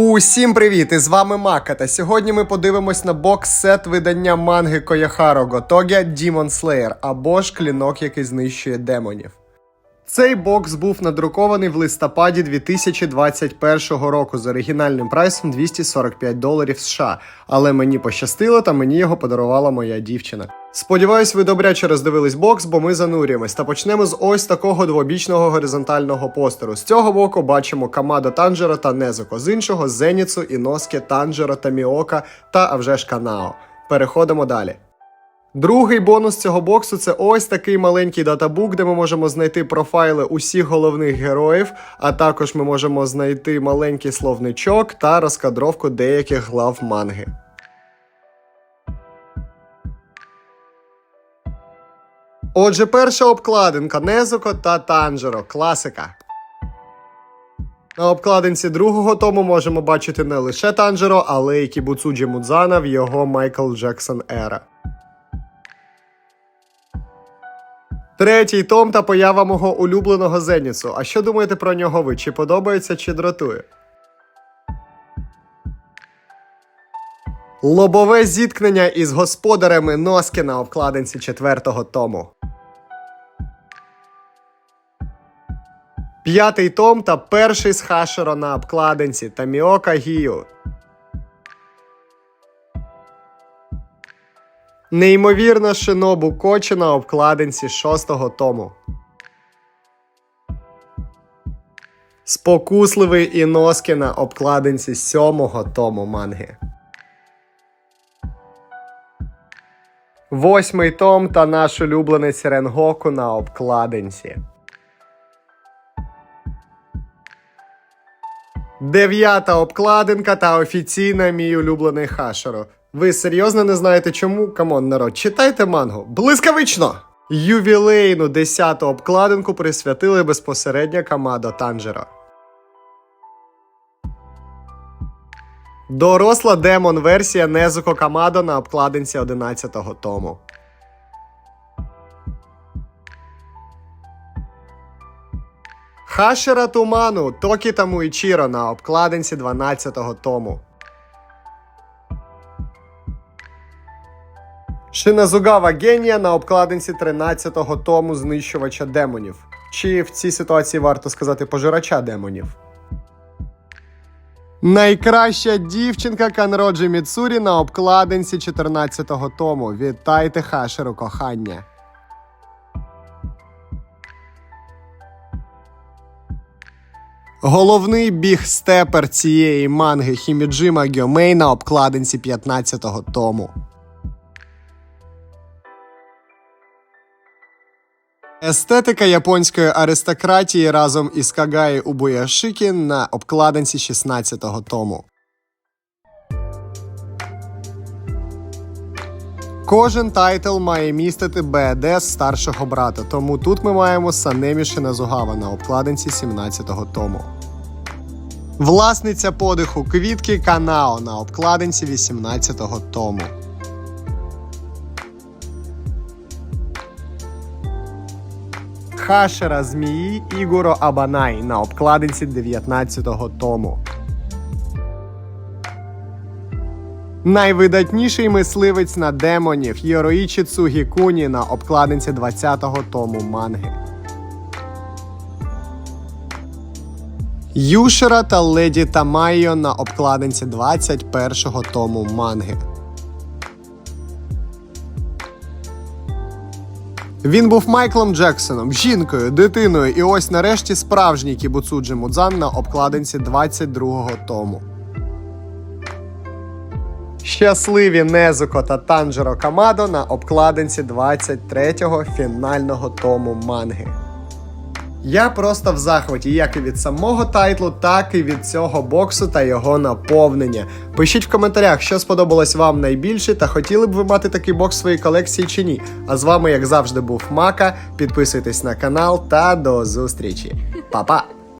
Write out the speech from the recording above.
Усім привіт! І з вами Мака. Та сьогодні ми подивимось на бокс-сет видання манги Кояхаро Готогя Demon Slayer або ж клінок, який знищує демонів. Цей бокс був надрукований в листопаді 2021 року з оригінальним прайсом 245 доларів США, але мені пощастило та мені його подарувала моя дівчина. Сподіваюсь, ви добряче роздивились бокс, бо ми занурюємось та почнемо з ось такого двобічного горизонтального постеру. З цього боку бачимо Камадо Танжеро та Незоко, з іншого Зеніцу, Іноске, Танжеро та Міока та а вже ж Канао. Переходимо далі. Другий бонус цього боксу це ось такий маленький датабук, де ми можемо знайти профайли усіх головних героїв, а також ми можемо знайти маленький словничок та розкадровку деяких глав манги. Отже, перша обкладинка Незуко та Танжеро. Класика. На обкладинці другого тому можемо бачити не лише Танжеро, але й Кібуцуджі Мудзана в його Майкл Джексон Ера. Третій том та поява мого улюбленого Зеніцу. А що думаєте про нього ви? Чи подобається, чи дратує? Лобове зіткнення із господарями Носки на обкладинці четвертого тому. П'ятий том та перший з Хашеро на обкладинці та Міока Гію. Неймовірна шинобу Кочі на обкладинці шостого тому. Спокусливий Іноски на обкладинці сьомого тому манги. Восьмий том та наш улюблений Сіренгоку на обкладинці. Дев'ята обкладинка та офіційна мій улюблений Хашеро. Ви серйозно не знаєте чому? Камон, народ, читайте мангу. Блискавично! Ювілейну десяту обкладинку присвятили безпосередньо Камадо Танжеро. Доросла демон версія Незуко Камадо на обкладинці 11-го тому. Хашера Туману Токі та Муїчіро на обкладинці 12-го тому. Шиназугава Генія на обкладинці 13-го тому знищувача демонів. Чи в цій ситуації варто сказати пожирача демонів? Найкраща дівчинка Канроджі Міцурі на обкладинці 14-го тому. Вітайте Хашеру кохання. Головний біг-степер цієї манги Хіміджима Гьомей на обкладинці 15-го тому. Естетика японської аристократії разом із Кагаї Убуяшикі на обкладинці 16-го тому. Кожен тайтл має містити БД старшого брата, тому тут ми маємо Санемі Шиназугава на обкладинці 17-го тому. Власниця подиху квітки Канао на обкладинці 18-го тому. Хашера змії Ігоро Абанай на обкладинці 19-го тому. Найвидатніший мисливець на демонів Йороїчі Цугікуні на обкладинці 20-го тому манги. Юшера та Леді Тамайо на обкладинці 21-го тому манги. Він був Майклом Джексоном, жінкою, дитиною і ось нарешті справжній Кібуцуджі Мудзан на обкладинці 22-го тому. Щасливі Незуко та Танджеро Камадо на обкладинці 23-го фінального тому манги. Я просто в захваті як і від самого тайтлу, так і від цього боксу та його наповнення. Пишіть в коментарях, що сподобалось вам найбільше, та хотіли б ви мати такий бокс в своїй колекції чи ні. А з вами, як завжди, був Мака. Підписуйтесь на канал та до зустрічі. Па-па!